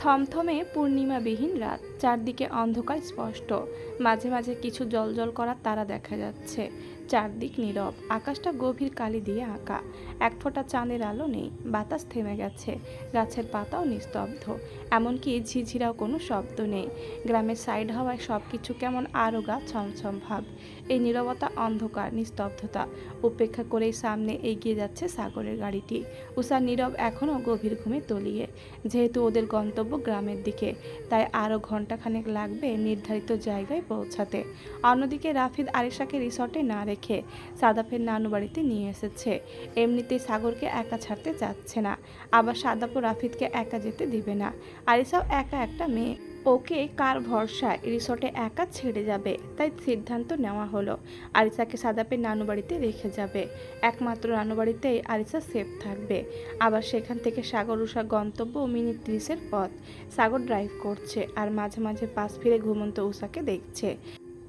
থমথমে পূর্ণিমাবিহীন রাত, চারদিকে অন্ধকার স্পষ্ট। মাঝে মাঝে কিছু জলজল করার তারা দেখা যাচ্ছে। চারদিক নীরব, আকাশটা গভীর কালি দিয়ে আঁকা। এক ফোঁটা চাঁদের আলো নেই, বাতাস থেমে গেছে, গাছের পাতাও নিস্তব্ধ। এমনকি ঝিঝিরাও কোনো শব্দ নেই। গ্রামের সাইড হওয়ায় সব কিছু কেমন আরও গা ছমছম ভাব। এই নীরবতা, অন্ধকার, নিস্তব্ধতা। উপেক্ষা করেই সামনে এগিয়ে যাচ্ছে সাগরের গাড়িটি। উষা নীরব এখনও গভীর ঘুমে তলিয়ে। যেহেতু ওদের গন্তব্য গ্রামের দিকে, তাই আরও ঘন্টাখানেক লাগবে নির্ধারিত জায়গায় পৌঁছাতে। অন্যদিকে রাফিদ আরিশাকে রিসর্টে না রেখে সাদাফের নানু বাড়িতে নিয়ে এসেছে। এমনিতেই সাগরকে একা ছাড়তে চাচ্ছে না। আবার সাদাপও রাফিদকে একা যেতে দিবে না। আরিসাও একা একটা মেয়ে। ওকে কার ভরসা? রিসর্টে একা ছেড়ে যাবে। তাই সিদ্ধান্ত নেওয়া হলো। আরিসাকে সাদাপে নানু বাড়িতে রেখে যাবে। একমাত্র নানু বাড়িতেই আরিসা সেফ থাকবে। আবার সেখান থেকে সাগর উষা গন্তব্য মিনিট ত্রিশের পথ। সাগর ড্রাইভ করছে আর মাঝে মাঝে পাশ ফিরে ঘুমন্ত উষাকে দেখছে।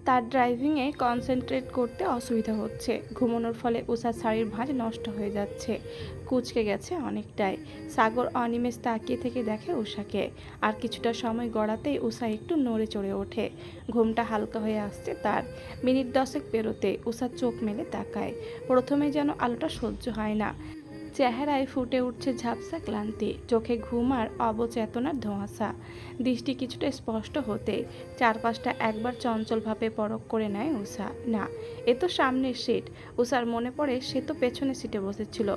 তার ড্রাইভিংয়ে কনসেন্ট্রেট করতে অসুবিধা হচ্ছে। ঘুমানোর ফলে উষার শাড়ির ভাঁজ নষ্ট হয়ে যাচ্ছে। কুচকে গেছে অনেকটাই। সাগর অনিমেষ তাকিয়ে থেকে দেখে উষাকে। আর কিছুটা সময় গড়াতেই উষা একটু নড়ে চড়ে ওঠে। ঘুমটা হালকা হয়ে আসছে তার। মিনিট দশেক পেরোতে উষা চোখ মেলে তাকায়। প্রথমে যেন আলোটা সহ্য হয় না। চেহারায় ফুটে উঠছে ঝাপসা ক্লান্তি, চোখে ঘুম আর অবচেতনার ধোঁয়াশা। দৃষ্টি কিছুটা স্পষ্ট হতে, চারপাশটা একবার চঞ্চলভাবে পরক করে নেয় উষা না, এ তো সামনের সিট উষার মনে পড়ে সে তো পেছনের সিটে বসেছিল।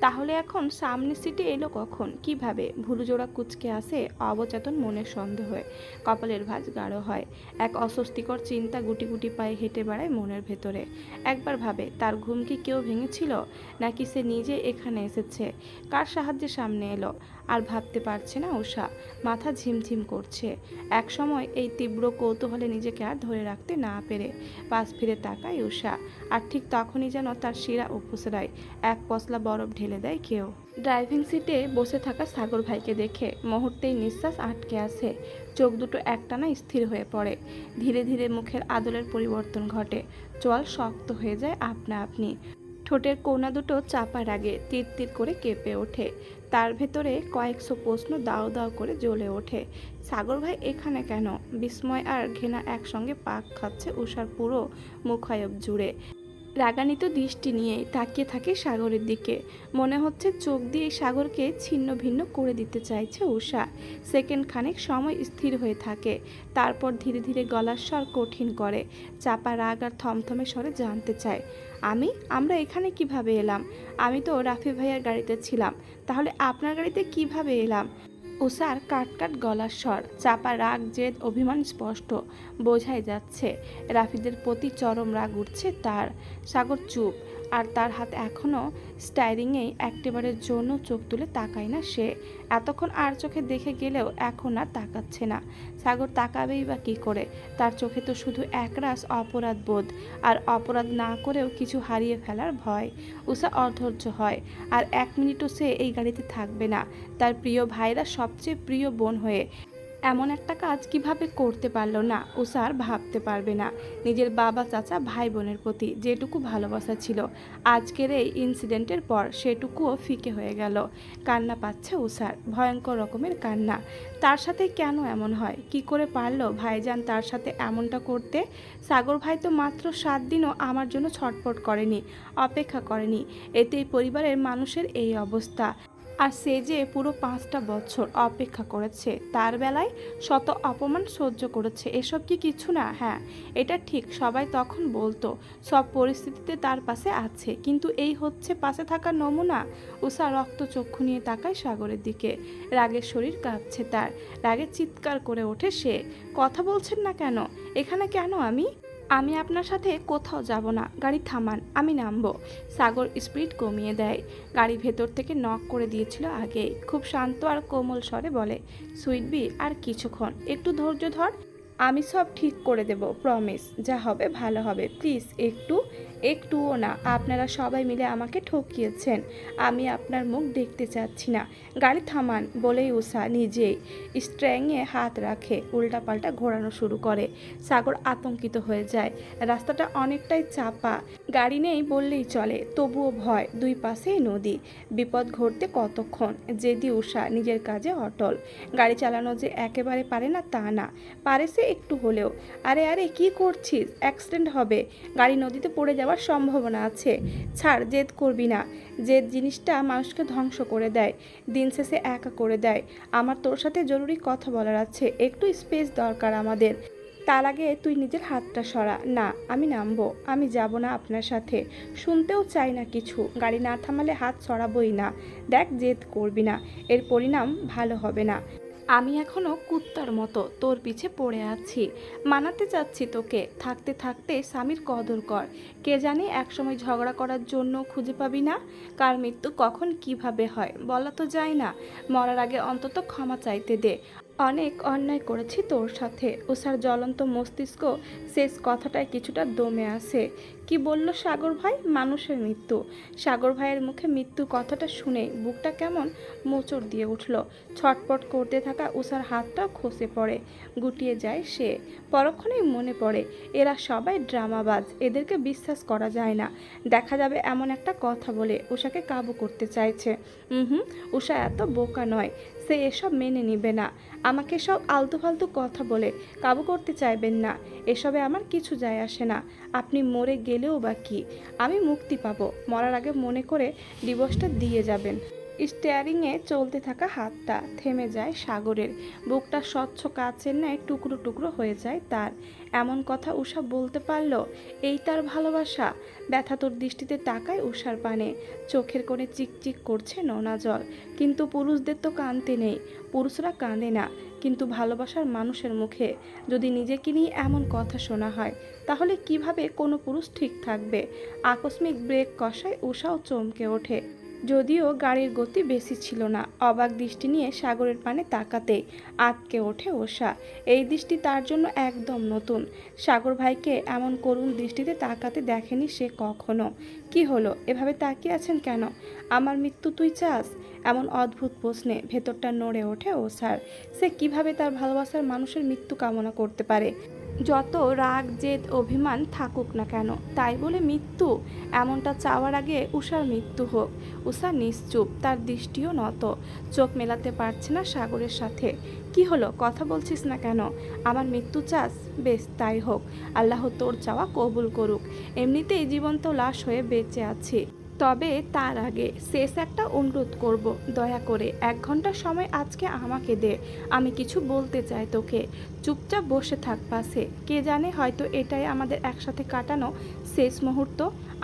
তাহলে এখন সামনে সিটে এলো কখন? কীভাবে? ভুলুজোড়া কুচকে আসে অবচেতন মনের সন্দেহে। কপালের ভাঁজ গাঢ় হয়। এক অস্বস্তিকর চিন্তা গুটি গুটি পায়ে হেঁটে বেড়ায় মনের ভেতরে। একবার ভাবে, তার ঘুম কি কেউ ভেঙেছিল? নাকি সে নিজে এখানে এসেছে? কার সাহায্যে সামনে এলো? আর ভাবতে পারছে না উষা মাথা ঝিমঝিম করছে। এক সময় এই তীব্র কৌতূহলে নিজেকে আর ধরে রাখতে না পেরে পাশ ফিরে তাকায় উষা আর ঠিক তখনই যেন তার শিরা উপসরায় এক পশলা বরফ ঢেলে দেয় কেউ। ড্রাইভিং সিটে বসে থাকা সাগর ভাইকে দেখে মুহূর্তেই নিঃশ্বাস আটকে আসে চোখ দুটো একটানা স্থির হয়ে পড়ে। ধীরে ধীরে মুখের আদলের পরিবর্তন ঘটে। চোয়াল শক্ত হয়ে যায় আপনা আপনি। ঠোঁটের কোনা দুটো চাপার আগে তীর তীর করে কেঁপে ওঠে। তার ভেতরে কয়েকশো প্রশ্ন দাও দাও করে জ্বলে ওঠে। সাগর ভাই, এখানে কেন? বিস্ময় আর ঘৃণা একসঙ্গে পাক খাচ্ছে উষার পুরো মুখায়ব জুড়ে। রাগান্বিত দৃষ্টি নিয়ে তাকিয়ে থাকে সাগরের দিকে। মনে হচ্ছে চোখ দিয়ে সাগরকে ছিন্ন ভিন্ন করে দিতে চাইছে উষা সেকেন্ড খানেক সময় স্থির হয়ে থাকে। তারপর ধীরে ধীরে গলার স্বর কঠিন করে। চাপা রাগ আর থমথমে স্বরে জানতে চায়। আমি? আমরা এখানে কীভাবে এলাম? আমি তো রাফি ভাইয়ার গাড়িতে ছিলাম। তাহলে আপনার গাড়িতে কীভাবে এলাম? উষার কাটকাট কাট গলার স্বর। চাপা রাগ, জেদ, অভিমান স্পষ্ট। বোঝাই যাচ্ছে, রাফিদের প্রতি চরম রাগ উঠছে তার। সাগর চুপ। আর তার হাত এখনও স্টাইরিংয়েই একটিবারের জন্য চোখ তুলে তাকায় না সে। এতক্ষণ আর চোখে দেখে গেলেও এখন আর তাকাচ্ছে না। সাগর তাকাবেই বা কী করে? তার চোখে তো শুধু একরাশ অপরাধ বোধ, আর অপরাধ না করেও কিছু হারিয়ে ফেলার ভয়। উষা অধৈর্য হয়, আর এক মিনিটও সে এই গাড়িতে থাকবে না। তার প্রিয় ভাইরা সবচেয়ে প্রিয় বোন হয়ে এমন একটা কাজ কীভাবে করতে পারল না উষার ভাবতে পারবে না। নিজের বাবা, চাচা ভাই বোনের প্রতি যেটুকু ভালোবাসা ছিল, আজকের এই ইনসিডেন্টের পর সেটুকুও ফিকে হয়ে গেল। কান্না পাচ্ছে উষার ভয়ঙ্কর রকমের কান্না। তার সাথে কেন এমন হয়? কি করে পারল ভাইজান তার সাথে এমনটা করতে? সাগর ভাই তো মাত্র সাত দিনও আমার জন্য ছটফট করেনি, অপেক্ষা করেনি। এতেই পরিবারের মানুষের এই অবস্থা। আর সে যে পুরো পাঁচটা বছর অপেক্ষা করেছে, তার বেলায় শত অপমান সহ্য করেছে। এসব কি কিছু না? হ্যাঁ এটা ঠিক, সবাই তখন বলতো, সব পরিস্থিতিতে তার পাশে আছে। কিন্তু এই হচ্ছে পাশে থাকা নমুনা? উষা রক্ত চক্ষু নিয়ে তাকায় সাগরের দিকে। রাগের শরীর কাঁপছে তার, রাগে চিৎকার করে ওঠে সে। কথা বলছেন না কেন? এখানে কেন আমি? আমি আপনার সাথে কোথাও যাব না, গাড়ি থামান, আমি নামব। সাগর স্পিড কমিয়ে দেয়। গাড়ি ভেতর থেকে নক করে দিয়েছিল আগে। খুব শান্ত আর কোমল স্বরে বলে সুইটবি আর কিছুক্ষণ, একটু ধৈর্য ধর, আমি সব ঠিক করে দেব, প্রমিস, যা হবে ভালো হবে, প্লিজ, একটু একটুও না, আপনারা সবাই মিলে আমাকে ঠকিয়েছেন। আমি আপনার মুখ দেখতে চাচ্ছি না। গাড়ি থামান, বলেই উষা নিজেই। স্ট্র্যাংয়ে হাত রাখে, উল্টাপাল্টা ঘোরানো শুরু করে। সাগর আতঙ্কিত হয়ে যায়। রাস্তাটা অনেকটাই চাপা। গাড়ি নেই বললেই চলে, তবুও ভয়, দুই পাশেই নদী। বিপদ ঘটতে কতক্ষণ? যেদি উষা নিজের কাজে অটল। গাড়ি চালানো যে একেবারে পারে না, তা না। পারে সে একটু হলেও। আরে আরে, কি করছিস? অ্যাক্সিডেন্ট হবে। গাড়ি নদীতে পড়ে যাওয়ার সম্ভাবনা আছে। ছাড়, জেদ করবি না। জেদ জিনিসটা মানুষকে ধ্বংস করে দেয়। দিন শেষে একা করে দেয়। আমার তোর সাথে জরুরি কথা বলার আছে। একটু স্পেস দরকার আমাদের। তার আগে তুই নিজের হাতটা সরা। না, আমি নামবো। আমি যাব না আপনার সাথে। শুনতেও চাই না কিছু। গাড়ি না থামালে হাত সরাবই না। দেখ, জেদ করবি না। এর পরিণাম ভালো হবে না। আমি এখনও কুত্তার মতো তোর পিছে পড়ে আছি। মানাতে চাচ্ছি তোকে। থাকতে থাকতে স্বামীর কদর কর। কে জানে একসময় ঝগড়া করার জন্য খুঁজে পাবি না? কার মৃত্যু কখন কীভাবে হয় বলা তো যায় না। মরার আগে অন্তত ক্ষমা চাইতে দে। অনেক অন্যায় করেছি তোর সাথে। উষার জ্বলন্ত মস্তিষ্ক শেষ কথাটায় কিছুটা দমে আসে কি বলল সাগর ভাই? মানুষের মৃত্যু। সাগর ভাইয়ের মুখে মৃত্যু কথাটা শুনে বুকটা কেমন মোচড় দিয়ে উঠল। ছটপট করতে থাকা উষার হাতটাও খসে পড়ে। গুটিয়ে যায় সে। পরক্ষণেই মনে পড়ে, এরা সবাই ড্রামাবাজ, এদেরকে বিশ্বাস করা যায় না। দেখা যাবে এমন একটা কথা বলে উষাকে কাবু করতে চাইছে। হুম উষা এত বোকা নয়। সে এসব মেনে নিবে না। আমাকে সব আলতু ফালতু কথা বলে কাবু করতে চাইবেন না। এসবে আমার কিছু যায় আসে না। আপনি মরে গেলেও বা কি? আমি মুক্তি পাবো। মরার আগে মনে করে ডিভোর্সটা দিয়ে যাবেন। স্টেয়ারিংয়ে চলতে থাকা হাতটা থেমে যায় সাগরের। বুকটা স্বচ্ছ কাচের ন্যায় টুকরো টুকরো হয়ে যায় তার। এমন কথা উষা বলতে পারল, এই তার ভালোবাসা? ব্যথাতর দৃষ্টিতে তাকায় উষার পানে। চোখের কোণে চিকচিক করছে নোনা জল। কিন্তু পুরুষদের তো কাঁদতে নেই। পুরুষরা কাঁদে না, কিন্তু ভালোবাসার মানুষের মুখে। যদি নিজেকে নিয়ে এমন কথা শোনা হয়, তাহলে কীভাবে কোনো পুরুষ ঠিক থাকবে? আকস্মিক ব্রেক কষায় উষাও চমকে ওঠে। যদিও গাড়ির গতি বেশি ছিল না। অবাক দৃষ্টি নিয়ে সাগরের পানে তাকাতে আটকে ওঠে ওষা। এই দৃষ্টি তার জন্য একদম নতুন। সাগর ভাইকে এমন করুণ দৃষ্টিতে তাকাতে দেখেনি সে কখনো। কি হলো? এভাবে তাকিয়ে আছেন কেন? আমার মৃত্যু তুই চাস? এমন অদ্ভুত প্রশ্নে ভেতরটা নড়ে ওঠে ওষার। সে কীভাবে তার ভালোবাসার মানুষের মৃত্যু কামনা করতে পারে? যত রাগ, জেদ, অভিমান থাকুক না কেন, তাই বলে মৃত্যু। এমনটা চাওয়ার আগে উষার মৃত্যু হোক। উষা নিশ্চুপ, তার দৃষ্টিও নত। চোখ মেলাতে পারছে না সাগরের সাথে। কি হলো? কথা বলছিস না কেন? আমার মৃত্যু চাস? বেশ, তাই হোক। আল্লাহ তোর চাওয়া কবুল করুক। এমনিতেই জীবন্ত লাশ হয়ে বেঁচে আছি। তবে তার আগে শেষ একটা অনুরোধ করব, দয়া করে। এক ঘণ্টা সময় আজকে আমাকে দে, আমি কিছু বলতে চাই তোকে। চুপচাপ বসে থাক পাশে। কে জানে হয়তো এটাই আমাদের একসাথে কাটানো শেষ মুহূর্ত।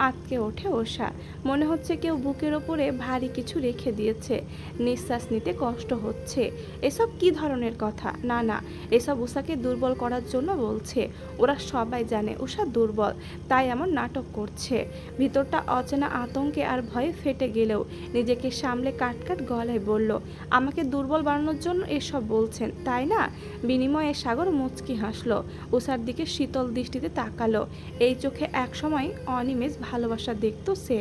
আটকে ওঠে ওষা। মনে হচ্ছে কেউ বুকের ওপরে ভারী কিছু রেখে দিয়েছে। নিঃশ্বাস নিতে কষ্ট হচ্ছে। এসব কি ধরনের কথা? না না, এসব উষাকে দুর্বল করার জন্য বলছে। ওরা সবাই জানে উষা দুর্বল, তাই এমন নাটক করছে। ভিতরটা অচেনা আতঙ্কে আর ভয়ে ফেটে গেলেও নিজেকে সামলে কাটকাট গলায় বলল, আমাকে দুর্বল বানানোর জন্য এসব বলছেন, তাই না? বিনিময়ে সাগর মুচকি হাসলো। উষার দিকে শীতল দৃষ্টিতে তাকালো। এই চোখে একসময় অনিমেষ ভালোবাসা দেখতো সে।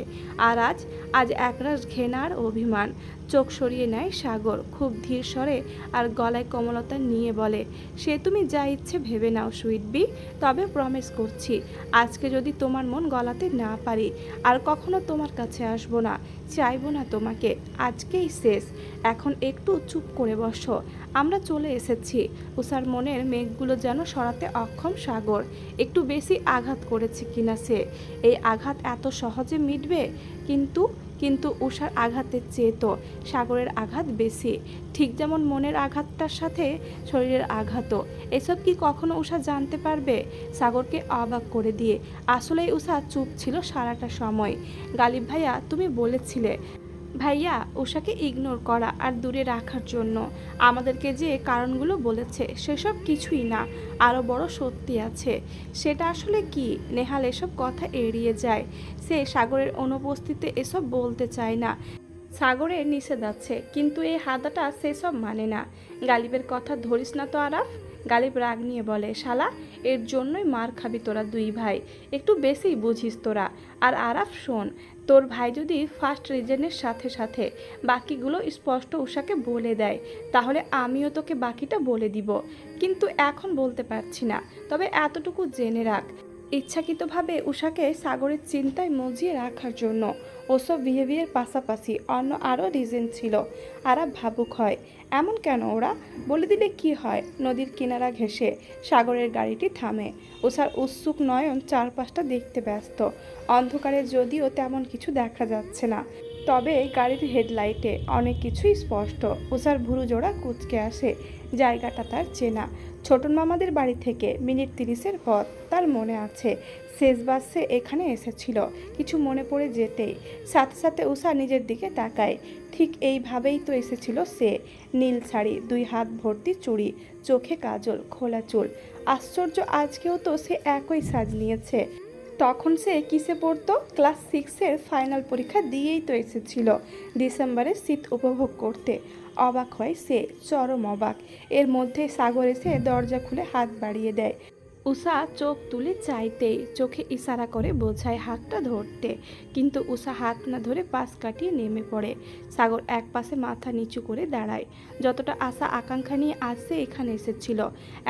আর আজ আজ একরাশ ঘেনার অভিমান। চোখ সরিয়ে নেয় সাগর, খুব ধীর স্বরে আর গলায় কোমলতা নিয়ে বলে, সে তুমি যা ইচ্ছে ভেবে নাও, সুইট বি, তবে প্রমিস করছি, আজকে যদি তোমার মন গলাতে না পারি, আর কখনো তোমার কাছে আসব না, চাইব না তোমাকে, আজকেই শেষ, এখন একটু চুপ করে বসো, আমরা চলে এসেছি। উষার মনের মেঘগুলো যেন সরাতে অক্ষম সাগর, একটু বেশি আঘাত করেছে কিনা সে, এই আঘাত এত সহজে মিটবে? কিন্তু কিন্তু উষার আঘাতের চেয়ে তো সাগরের আঘাত বেশি। ঠিক যেমন মনের আঘাতটার সাথে শরীরের আঘাতও। এসব কি কখনো উষা জানতে পারবে? সাগরকে অবাক করে দিয়ে। আসলেই উষা চুপ ছিল সারাটা সময়। গালিব ভাইয়া, তুমি বলেছিলে ভাইয়া উষাকে ইগনোর করা আর দূরে রাখার জন্য। আমাদেরকে যে কারণগুলো বলেছে, সেসব কিছুই না আরও বড় সত্যি আছে। সেটা আসলে কি? নেহাল এসব কথা এড়িয়ে যায়। সে সাগরের অনুপস্থিতিতে এসব বলতে চায় না। সাগরের নিষেধ আছে, কিন্তু এই হাদাটা সেসব মানে না। গালিবের কথা ধরিস না তো আরাফ? গালিব রাগ নিয়ে বলে, শালা, এর জন্যই মার খাবি তোরা দুই ভাই। একটু বেশিই বুঝিস তোরা। আর আরাফ শোন তোর ভাই যদি ফার্স্ট রিজনের সাথে সাথে বাকিগুলো স্পষ্ট উষাকে বলে দেয়, তাহলে আমিও তোকে বাকিটা বলে দিব। কিন্তু এখন বলতে পারছি না, তবে এতটুকু জেনে রাখ। ইচ্ছাকৃতভাবে উষাকে সাগরের চিন্তায় মজিয়ে রাখার জন্য ওসব বিহেভিয়ার পাশাপাশি অন্য আরও রিজন ছিল। আরা ভাবুক হয় এমন কেন ওরা? বলে দিলে কি হয়? নদীর কিনারা ঘেঁষে সাগরের গাড়িটি থামে। উষার উৎসুক নয়ন চারপাশটা দেখতে ব্যস্ত। অন্ধকারে যদিও তেমন কিছু দেখা যাচ্ছে না। তবে গাড়ির হেডলাইটে অনেক কিছুই স্পষ্ট। উষার ভুরু জোড়া কুচকে আসে। জায়গাটা তার চেনা। ছোটন মামাদের বাড়ি থেকে মিনিট তিরিশের পথ তার মনে আছে। শেষ বাসে এখানে এসেছিল। কিছু মনে পড়ে যেতেই সাথে সাথে উষা নিজের দিকে তাকায়। ঠিক এইভাবেই তো এসেছিল সে। নীল শাড়ি, দুই হাত ভর্তি চুড়ি, চোখে কাজল, খোলা চুল। আশ্চর্য আজকেও তো সে একই সাজ নিয়েছে। তখন সে কিসে পড়তো? ক্লাস সিক্সের ফাইনাল পরীক্ষা দিয়েই তো এসেছিল। ডিসেম্বরে শীত উপভোগ করতে। অবাক হয় সে, চরম অবাক। এর মধ্যে সাগর এসে দরজা খুলে হাত বাড়িয়ে দেয়। উষা চোখ তুলে চাইতেই চোখে ইশারা করে বোঝায় হাতটা ধরতে। কিন্তু উষা হাত না ধরে পাশ কাটিয়ে নেমে পড়ে। সাগর এক পাশে মাথা নিচু করে দাঁড়ায়। যতটা আশা আকাঙ্ক্ষা নিয়ে আসছে এখানে এসেছিল,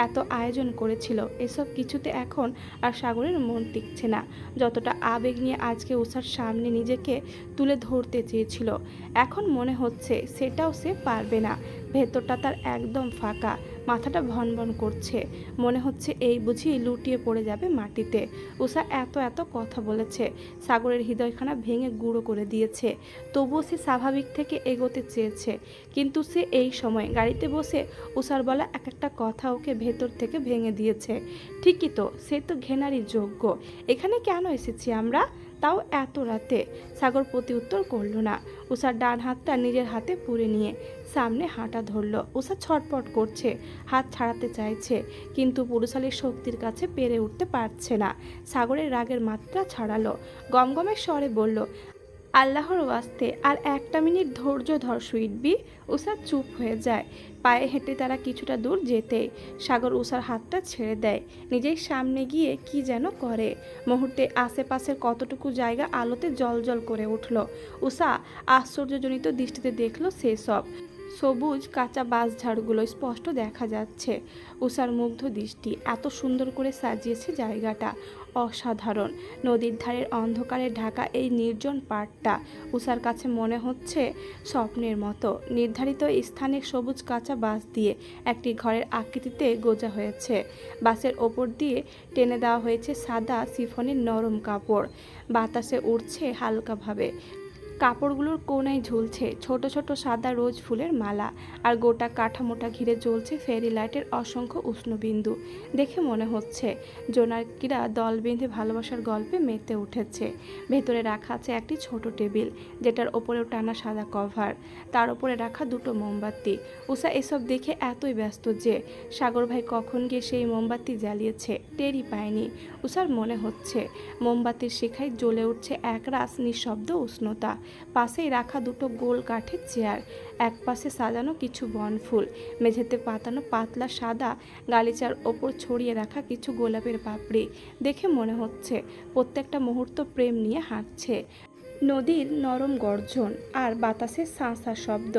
এত আয়োজন করেছিল, এসব কিছুতে এখন আর সাগরের মন টিকছে না। যতটা আবেগ নিয়ে আজকে উষার সামনে নিজেকে তুলে ধরতে চেয়েছিল, এখন মনে হচ্ছে সেটাও সে পারবে না। ভেতরটা তার একদম ফাঁকা। মাথাটা ভনভন করছে। মনে হচ্ছে এই বুঝি লুটিয়ে পড়ে যাবে মাটিতে। উষা এত এত কথা বলেছে। সাগরের হৃদয়খানা ভেঙে গুঁড়ো করে দিয়েছে। তবুও সে স্বাভাবিক থেকে এগোতে চেয়েছে। কিন্তু সে এই সময় গাড়িতে বসে উষার বলা এক একটা কথা ওকে ভেতর থেকে ভেঙে দিয়েছে। ঠিকই তো, সে তো ঘেনারই যোগ্য। এখানে কেন এসেছি আমরা? তাও এত রাতে সাগর প্রতি উত্তর করল না। উষার ডান হাতটা নিজের হাতে পুড়ে নিয়ে সামনে হাঁটা ধরলো। উষা ছটপট করছে, হাত ছাড়াতে চাইছে, কিন্তু পুরুষালীর শক্তির কাছে পেরে উঠতে পারছে না। সাগরের রাগের মাত্রা ছাড়ালো। গমগমের স্বরে বলল আল্লাহর ওয়াস্তে, আর একটা মিনিট ধৈর্য ধর সুইটবি। উষা চুপ হয়ে যায়। পায়ে হেঁটে তারা কিছুটা দূর যেতে। সাগর উষার হাতটা ছেড়ে দেয়। নিজের সামনে গিয়ে কি যেন করে। মুহূর্তে আশেপাশের কতটুকু জায়গা আলোতে জলজল করে উঠল। উষা আশ্চর্যজনিত দৃষ্টিতে দেখল সেসব। সবুজ কাঁচা বাঁশ ঝাড়গুলো স্পষ্ট দেখা যাচ্ছে। উষার মুগ্ধ দৃষ্টি এত সুন্দর করে সাজিয়েছে জায়গাটা। অসাধারণ। নদীর ধারের অন্ধকারে ঢাকা এই নির্জন পাড়টা উষার কাছে মনে হচ্ছে স্বপ্নের মতো। নির্ধারিত স্থানে সবুজ কাঁচা বাস দিয়ে একটি ঘরের আকৃতিতে গোজা হয়েছে। বাসের ওপর দিয়ে টেনে দেওয়া হয়েছে সাদা সিফনের নরম কাপড়। বাতাসে উড়ছে হালকাভাবে। কাপড়গুলোর কোনায় ঝুলছে ছোট ছোট সাদা রোজ ফুলের মালা আর গোটা কাঠামোটা ঘিরে জ্বলছে ফেরি লাইটের অসংখ্য উষ্ণবিন্দু দেখে মনে হচ্ছে জোনাকিরা দল বেঁধে ভালোবাসার গল্পে মেতে উঠেছে। ভেতরে রাখা আছে একটি ছোট টেবিল, যেটার ওপরেও টানা সাদা কভার। তার ওপরে রাখা দুটো মোমবাতি। উষা এসব দেখে এতই ব্যস্ত যে সাগর ভাই কখন গিয়ে সেই মোমবাতি জ্বালিয়েছে টেরই পায়নি। উষার মনে হচ্ছে। মোমবাতির শিখায় জ্বলে উঠছে একরাশ নিঃশব্দ উষ্ণতা। পাশেই রাখা দুটো গোল কাঠের চেয়ার। এক পাশে সাজানো কিছু বনফুল। মেঝেতে পাতানো পাতলা সাদা গালিচার ওপর ছড়িয়ে রাখা কিছু গোলাপের পাপড়ি। দেখে মনে হচ্ছে, প্রত্যেকটা মুহূর্ত প্রেম নিয়ে হাঁটছে। নদীর নরম গর্জন আর বাতাসের শাঁসা শব্দ।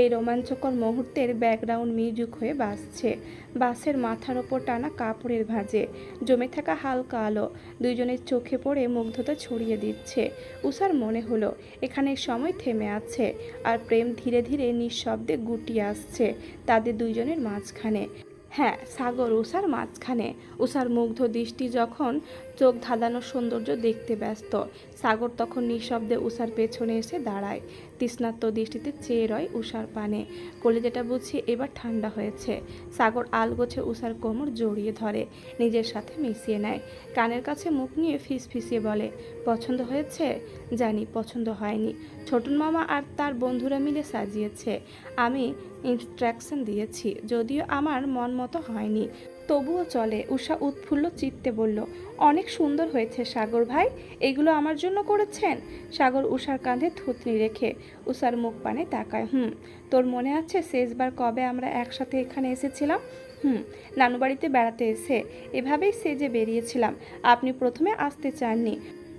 এই রোমাঞ্চকর মুহূর্তের ব্যাকগ্রাউন্ড মিউজিক হয়ে বাসছে বাসের মাথার ওপর টানা কাপড়ের ভাঁজে। জমে থাকা হালকা আলো দুইজনের চোখে পড়ে মুগ্ধতা ছড়িয়ে দিচ্ছে। উষার মনে হলো, এখানে সময় থেমে আছে আর প্রেম ধীরে ধীরে নিঃশব্দে গুটিয়ে আসছে তাদের দুইজনের মাঝখানে। হ্যাঁ সাগর উষার মাঝখানে। উষার মুগ্ধ দৃষ্টি যখন চোখ ধাঁধানো সৌন্দর্য দেখতে ব্যস্ত, সাগর তখন নিঃশব্দে উষার পেছনে এসে দাঁড়ায়। তৃষ্ণাত্ম দৃষ্টিতে চেয়ে রয় উষার পানে। কলেজেটা বুঝি এবার ঠান্ডা হয়েছে। সাগর আলগোছে উষার কোমর জড়িয়ে ধরে, নিজের সাথে মিশিয়ে নেয়। কানের কাছে মুখ নিয়ে ফিস ফিসিয়ে বলে, পছন্দ হয়েছে? জানি, পছন্দ হয়নি। ছোটন মামা আর তার বন্ধুরা মিলে সাজিয়েছে। আমি ইনস্ট্রাকশন দিয়েছি, যদিও আমার মন মতো হয়নি। তবুও চলে উষা উৎফুল্ল চিত্তে বলল, অনেক সুন্দর হয়েছে সাগর ভাই, এগুলো আমার জন্য করেছেন? সাগর উষার কাঁধে থুতনি রেখে উষার মুখ পানে তাকায়, হুম, তোর মনে আছে শেষবার কবে আমরা একসাথে এখানে এসেছিলাম? হুম, নানুবাড়িতে বেড়াতে এসে এভাবেই সেজে বেরিয়েছিলাম, আপনি প্রথমে আসতে চাননি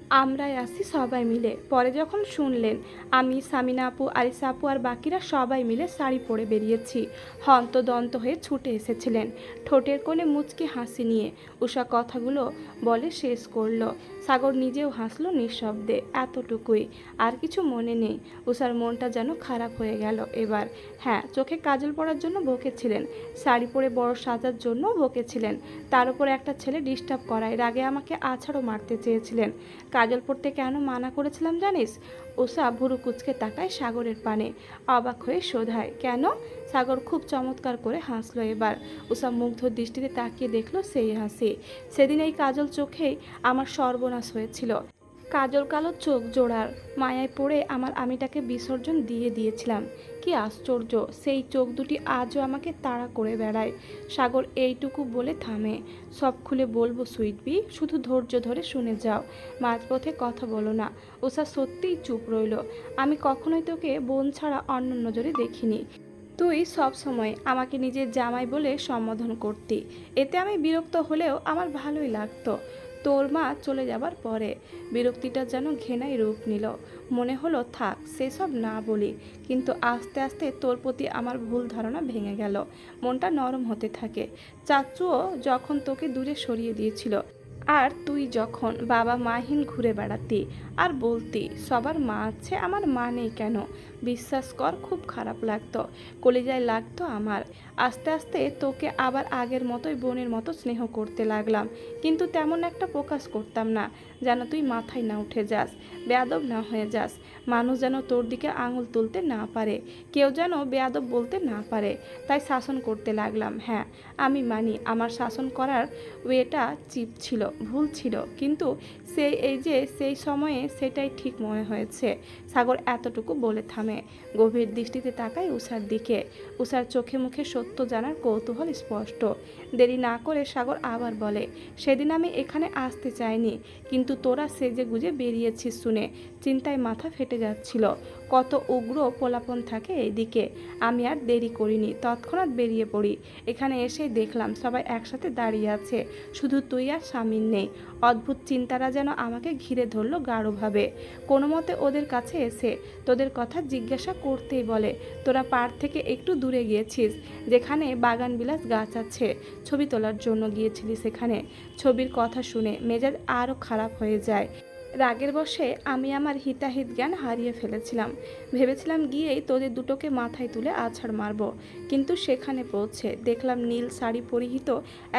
আমরাই আসি সবাই মিলে। পরে যখন শুনলেন, আমি, সামিনা আপু, আরিসা আপু আর বাকিরা সবাই মিলে শাড়ি পরে বেরিয়েছি। হন্তদন্ত হয়ে ছুটে এসেছিলেন। ঠোঁটের কোণে মুচকি হাসি নিয়ে উষা কথাগুলো বলে শেষ করল। সাগর নিজেও হাসলো নিঃশব্দে, এতটুকুই, আর কিছু মনে নেই। উষার মনটা যেন খারাপ হয়ে গেল এবার। হ্যাঁ চোখে কাজল পড়ার জন্য বকেছিলেন শাড়ি পরে বড় সাজার জন্য বকেছিলেন তার উপর একটা ছেলে ডিস্টার্ব করায়, রাগে আমাকে আছাড়ও মারতে চেয়েছিলেন। কাজল পড়তে কেন মানা করেছিলাম জানিস? উষা ভুরু কুচকে তাকায় সাগরের পানে। অবাক হয়ে শোধায়, কেন? সাগর খুব চমৎকার করে হাসলো এবার। উষা মুগ্ধ দৃষ্টিতে তাকিয়ে দেখল সেই হাসি। সেদিন এই কাজল চোখেই আমার সর্বনাশ হয়েছিল। কাজল কালো চোখ জোড়ার, মায়ায় পড়ে আমার আমিটাকে বিসর্জন দিয়ে দিয়েছিলাম। কি আশ্চর্য, সেই চোখ দুটি আজও আমাকে তাড়া করে বেড়ায়। সাগর এইটুকু বলে থামে। সব খুলে বলব সুইটবি শুধু ধৈর্য ধরে শুনে যাও। মাঝপথে কথা বলো না। উষা সত্যিই চুপ রইল। আমি কখনোই তোকে বোন ছাড়া অন্য নজরে দেখিনি। তুই সব সময় আমাকে নিজের জামাই বলে সম্বোধন করতি। এতে আমি বিরক্ত হলেও আমার ভালোই লাগতো। তোর মা চলে যাবার পরে বিরক্তিটা যেন ঘেনাই রূপ নিল। মনে হলো, থাক, সেসব না বলি। কিন্তু আস্তে আস্তে তোর প্রতি আমার ভুল ধারণা ভেঙে গেল। মনটা নরম হতে থাকে। চাচুও যখন তোকে দূরে সরিয়ে দিয়েছিল, আর তুই যখন বাবা মাহীন ঘুরে বেড়াতি আর বলতি, সবার মা আছে, আমার মা নেই কেন? বিশ্বাস কর, খুব খারাপ লাগতো, কলিজায় লাগতো আমার। আস্তে আস্তে তোকে আবার আগের মতোই বোনের মতো স্নেহ করতে লাগলাম, কিন্তু তেমন একটা প্রকাশ করতাম না, যেন তুই মাথায় না উঠে যাস, বেয়াদব না হয়ে যাস, মানুষ যেন তোর দিকে আঙুল তুলতে না পারে, কেউ যেন বেয়াদব বলতে না পারে, তাই শাসন করতে লাগলাম হ্যাঁ আমি মানি, আমার শাসন করার ওয়েটা চিপ ছিল, ভুল ছিল, কিন্তু সেই এই যে সেই সময়ে সেটাই ঠিক মনে হয়েছে, সাগর এতটুকু বলে থামে গভীর দৃষ্টিতে তাকাই উষার দিকে। উষার চোখে মুখে সত্য জানার কৌতূহল স্পষ্ট। দেরি না করে সাগর আবার বলে, সেদিন আমি এখানে আসতে চাইনি, কিন্তু তোরা সেজে গুজে বেরিয়েছিস শুনে। চিন্তায় মাথা ফেটে যাচ্ছিল। কত উগ্র পোলাপন থাকে এইদিকে। আমি আর দেরি করিনি, তৎক্ষণাৎ বেরিয়ে পড়ি। এখানে এসে দেখলাম সবাই একসাথে দাঁড়িয়ে আছে। শুধু তুই আর স্বামীর নেই। অদ্ভুত চিন্তারা যেন আমাকে ঘিরে ধরল গাঢ়ভাবে। কোনো মতে ওদের কাছে এসে তোদের কথা জিজ্ঞাসা করতেই বলে, তোরা পাড় থেকে একটু দূরে গিয়েছিস, যেখানে বাগান বিলাস গাছ আছে। ছবি তোলার জন্য গিয়েছিলি সেখানে। ছবির কথা শুনে মেজাজ আরও খারাপ হয়ে যায়। রাগের বশে আমি আমার হিতাহিত জ্ঞান হারিয়ে ফেলেছিলাম। ভেবেছিলাম গিয়েই তোদের দুটোকে মাথায় তুলে আছাড় মারব। কিন্তু সেখানে পৌঁছে দেখলাম নীল শাড়ি পরিহিত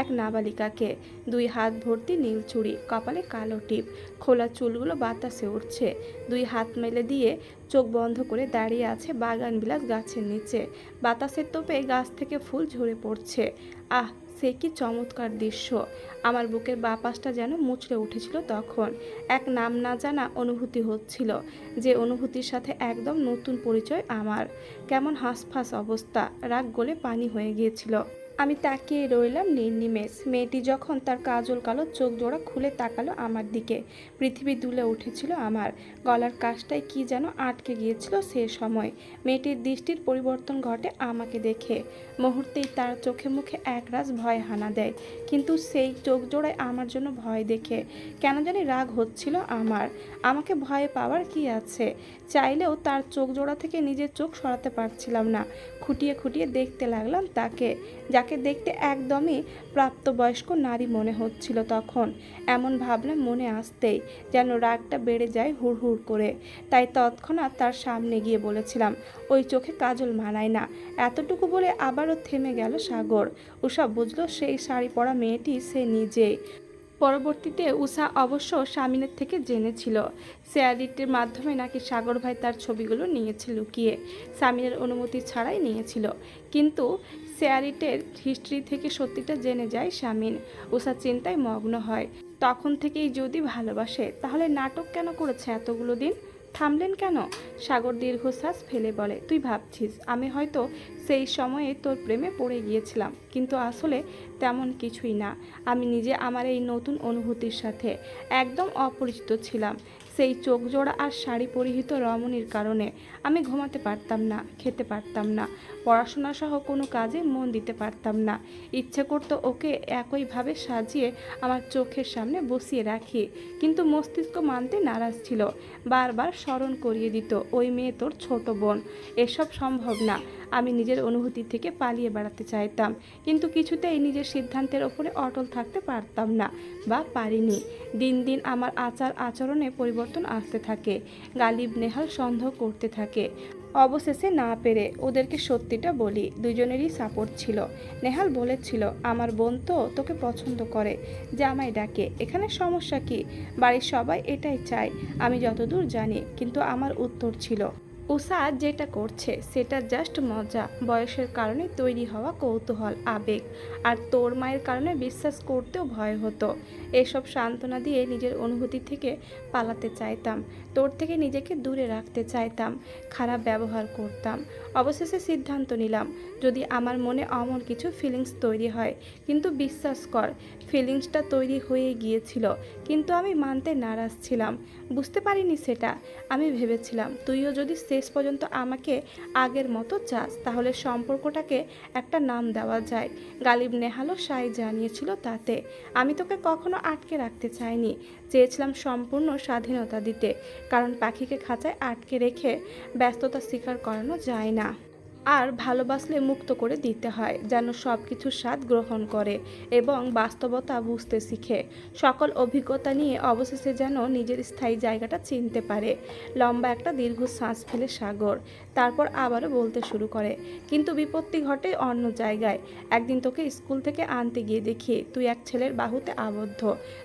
এক নাবালিকাকে। দুই হাত ভর্তি নীল চুড়ি, কপালে কালো টিপ, খোলা চুলগুলো বাতাসে উঠছে দুই হাত মেলে দিয়ে চোখ বন্ধ করে দাঁড়িয়ে আছে বাগান বিলাস গাছের নিচে। বাতাসের তোপে গাছ থেকে ফুল ঝরে পড়ছে। আহ, সে কি চমৎকার দৃশ্য। আমার বুকের বাপাসটা যেন মুচড়ে উঠেছিল তখন। এক নাম না জানা অনুভূতি হচ্ছিল, যে অনুভূতির সাথে একদম নতুন পরিচয় আমার। কেমন হাঁসফাঁস অবস্থা রাগ গলে পানি হয়ে গিয়েছিল। আমি তাকিয়ে রইলাম নির্নিমেষ মেয়েটি যখন তার কাজল কালো চোখ জোড়া খুলে তাকালো আমার দিকে। পৃথিবী দুলে উঠেছিল আমার। গলার কাজটায় কি যেন আটকে গিয়েছিল সে সময়। মেয়েটির দৃষ্টির পরিবর্তন ঘটে আমাকে দেখে। মুহূর্তেই তার চোখে মুখে একরাশ ভয় হানা দেয়, কিন্তু সেই চোখ জোড়ায় আমার জন্য ভয় দেখে। কেন জানি রাগ হচ্ছিল আমার। আমাকে ভয় পাওয়ার কি আছে? চাইলেও তার চোখ জোড়া থেকে নিজের চোখ সরাতে পারছিলাম না। খুঁটিয়ে খুঁটিয়ে দেখতে লাগলাম তাকে, যাকে দেখতে একদমই প্রাপ্তবয়স্ক নারী মনে হচ্ছিল তখন। এমন ভাবলাম মনে আসতেই যেন রাগটা বেড়ে যায় হুড় হুড় করে। তাই তৎক্ষণাৎ তার সামনে গিয়ে বলেছিলাম, ওই চোখে কাজল মানায় না। এতটুকু বলে আবারও থেমে গেল সাগর। উষা বুঝলো সেই শাড়ি পরা মেয়েটি সে নিজেই। পরবর্তীতে উষা অবশ্য স্বামীনের থেকে জেনেছিল। শেয়ারিটির মাধ্যমে নাকি সাগর ভাই তার ছবিগুলো নিয়েছে লুকিয়ে। স্বামীনের অনুমতি ছাড়াই নিয়েছিল। কিন্তু শেয়ারিটের হিস্ট্রি থেকে সত্যিটা জেনে যায় স্বামীন উষা চিন্তায় মগ্ন হয়। তখন থেকেই যদি ভালোবাসে, তাহলে নাটক কেন করেছে এতগুলো দিন? থামলেন কেন? সাগর দীর্ঘশ্বাস ফেলে বলে, তুই ভাবছিস, আমি হয়তো সেই সময়ে তোর প্রেমে পড়ে গিয়েছিলাম, কিন্তু আসলে তেমন কিছুই না। আমি নিজে আমার এই নতুন অনুভূতির সাথে একদম অপরিচিত ছিলাম। সেই চোখ জোড়া আর শাড়ি পরিহিত রমণীর কারণে আমি ঘুমাতে পারতাম না, খেতে পারতাম না, পড়াশোনা সহ কোনো কাজে মন দিতে পারতাম না। ইচ্ছে করতো ওকে একইভাবে সাজিয়ে আমার চোখের সামনে বসিয়ে রাখি, কিন্তু মস্তিষ্ক মানতে নারাজ ছিল। বারবার স্মরণ করিয়ে দিত, ওই মেয়ে তোর ছোট বোন, এসব সম্ভব না। আমি নিজের অনুভূতি থেকে পালিয়ে বেড়াতে চাইতাম। কিন্তু কিছুতেই নিজের সিদ্ধান্তের ওপরে অটল থাকতে পারতাম না বা পারিনি। দিন দিন আমার আচার আচরণে পরিবর্তন আসতে থাকে, গালিব নেহাল সন্দেহ করতে থাকে। অবশেষে না পেরে ওদেরকে সত্যিটা বলি, দুজনেরই সাপোর্ট ছিল। নেহাল বলেছিল, আমার বোন তো তোকে পছন্দ করে আমায় ডাকে, এখানে সমস্যা কি? বাড়ির সবাই এটাই চায়, আমি যতদূর জানি, কিন্তু আমার উত্তর ছিল। উষা যেটা করছে, সেটা জাস্ট মজা। বয়সের কারণে তৈরি হওয়া কৌতূহল, আবেগ। আর তোর মায়ের কারণে বিশ্বাস করতেও ভয় হতো। এসব সান্ত্বনা দিয়ে নিজের অনুভূতি থেকে পালাতে চাইতাম। তোর থেকে নিজেকে দূরে রাখতে চাইতাম। খারাপ ব্যবহার করতাম। অবশেষে সিদ্ধান্ত নিলাম, যদি আমার মনে অমন কিছু ফিলিংস তৈরি হয়। কিন্তু বিশ্বাস কর ফিলিংসটা তৈরি হয়ে গিয়েছিল, কিন্তু আমি মানতে নারাজ ছিলাম। বুঝতে পারিনি সেটা, আমি ভেবেছিলাম, তুইও যদি শেষ পর্যন্ত আমাকে আগের মতো চাস, তাহলে সম্পর্কটাকে একটা নাম দেওয়া যায়। গালিব নেহালো সাই জানিয়েছিল তাতে, আমি তোকে কখনো আটকে রাখতে চাইনি, চেয়েছিলাম সম্পূর্ণ স্বাধীনতা দিতে, কারণ পাখিকে খাঁচায় আটকে রেখে ব্যস্ততা স্বীকার করানো যায় না। আর ভালোবাসলে মুক্ত করে দিতে হয়, যেন সব কিছুর স্বাদ গ্রহণ করে এবং বাস্তবতা বুঝতে শিখে। সকল অভিজ্ঞতা নিয়ে অবশেষে যেন নিজের স্থায়ী জায়গাটা চিনতে পারে। লম্বা একটা দীর্ঘ শ্বাস ফেলে সাগর, তারপর আবারও বলতে শুরু করে, কিন্তু বিপত্তি ঘটে অন্য জায়গায়। একদিন তোকে স্কুল থেকে আনতে গিয়ে দেখি, তুই এক ছেলের বাহুতে আবদ্ধ।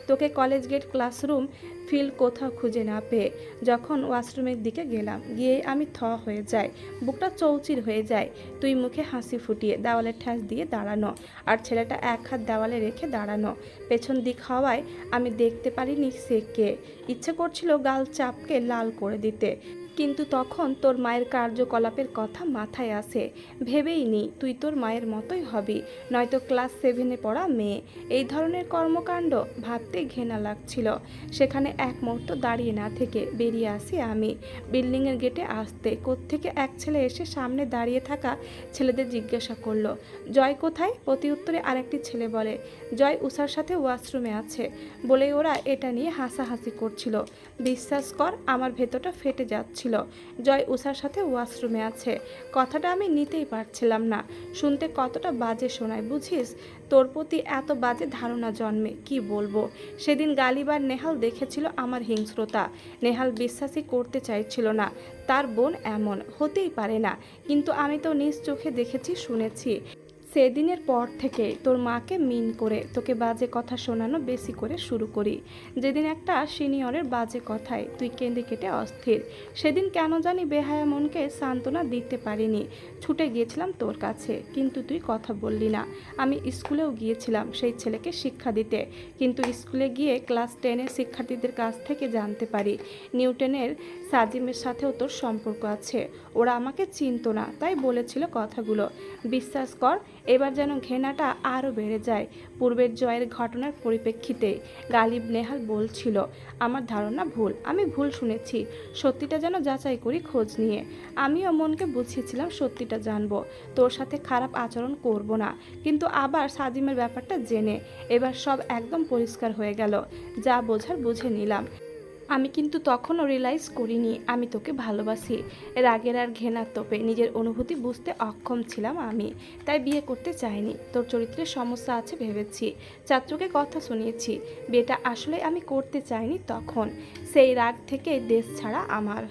তোকে কলেজ গেট ক্লাসরুম ফিল কোথাও খুঁজে না পেয়ে যখন ওয়াশরুমের দিকে গেলাম গিয়ে আমি থ হয়ে যাই। বুকটা চৌচির হয়ে যায়। তুই মুখে হাসি ফুটিয়ে দেওয়ালে ঠ্যাস দিয়ে দাঁড়ানো আর ছেলেটা এক হাত দেওয়ালে রেখে দাঁড়ানো। পেছন দিক হওয়ায় আমি দেখতে পারিনি সে কে। ইচ্ছে করছিল গাল চাপকে লাল করে দিতে। কিন্তু তখন তোর মায়ের কার্যকলাপের কথা মাথায় আসে। ভেবেই নি, তুই তোর মায়ের মতোই হবি, নয়তো ক্লাস সেভেনে পড়া মেয়ে। এই ধরনের কর্মকাণ্ড ভাবতে ঘেনা লাগছিল। সেখানে এক মুহূর্ত দাঁড়িয়ে না থেকে বেরিয়ে আসি আমি। বিল্ডিংয়ের গেটে আসতে কোত্থেকে এক ছেলে এসে সামনে দাঁড়িয়ে থাকা ছেলেদের জিজ্ঞাসা করল, জয় কোথায়? প্রতি উত্তরে আরেকটি ছেলে বলে, জয় উষার সাথে ওয়াশরুমে আছে। বলে ওরা এটা নিয়ে হাসাহাসি করছিল। বিশ্বাস কর, আমার ভেতরটা ফেটে যাচ্ছিল। জয় উষার সাথে ওয়াশরুমে আছে। কথাটা আমি নিতেই পারছিলাম না। শুনতে কতটা বাজে শোনায়, বুঝিস? তোর প্রতি এত বাজে ধারণা জন্মে, কি বলব? সেদিন গালিবার নেহাল দেখেছিল আমার হিংস্রতা। নেহাল বিশ্বাসই করতে চাইছিল না। তার বোন এমন, হতেই পারে না। কিন্তু আমি তো নিজ চোখে দেখেছি, শুনেছি। সেদিনের পর থেকে তোর মাকে মিন করে তোকে বাজে কথা শোনানো বেশি করে শুরু করি। যেদিন একটা সিনিয়রের বাজে কথায় তুই কেঁদে কেটে অস্থির। সেদিন কেন জানি বেহায়া মনকে সান্ত্বনা দিতে পারিনি। ছুটে গিয়েছিলাম তোর কাছে, কিন্তু তুই কথা বললি না। আমি স্কুলেও গিয়েছিলাম সেই ছেলেকে শিক্ষা দিতে, কিন্তু স্কুলে গিয়ে ক্লাস টেনের শিক্ষার্থীদের কাছ থেকে জানতে পারি। নিউটনের সাজিমের সাথেও তোর সম্পর্ক আছে। ওরা আমাকে চিনতো না, তাই বলেছিল কথাগুলো। বিশ্বাস কর এবার যেন ঘেনাটা আরও বেড়ে যায়। পূর্বের জয়ের ঘটনার পরিপ্রেক্ষিতে গালিব নেহাল বলছিল, আমার ধারণা ভুল, আমি ভুল শুনেছি। সত্যিটা যেন যাচাই করি খোঁজ নিয়ে। আমিও মনকে বুঝিয়েছিলাম সত্যিটা জানব। তোর সাথে খারাপ আচরণ করব না। কিন্তু আবার সাজিমের ব্যাপারটা জেনে এবার সব একদম পরিষ্কার হয়ে গেল। যা বোঝার বুঝে নিলাম। আমি কিন্তু তখনও রিয়েলাইজ করিনি, আমি তোকে ভালোবাসি। রাগের আর ঘেনার তোপে নিজের অনুভূতি বুঝতে অক্ষম ছিলাম আমি, তাই বিয়ে করতে চাইনি। তোর চরিত্রের সমস্যা আছে ভেবেছি চাত্রকে কথা শুনিয়েছি, বিয়েটা আসলে আমি করতে চাইনি তখন। সেই রাগ থেকে দেশ ছাড়া আমার।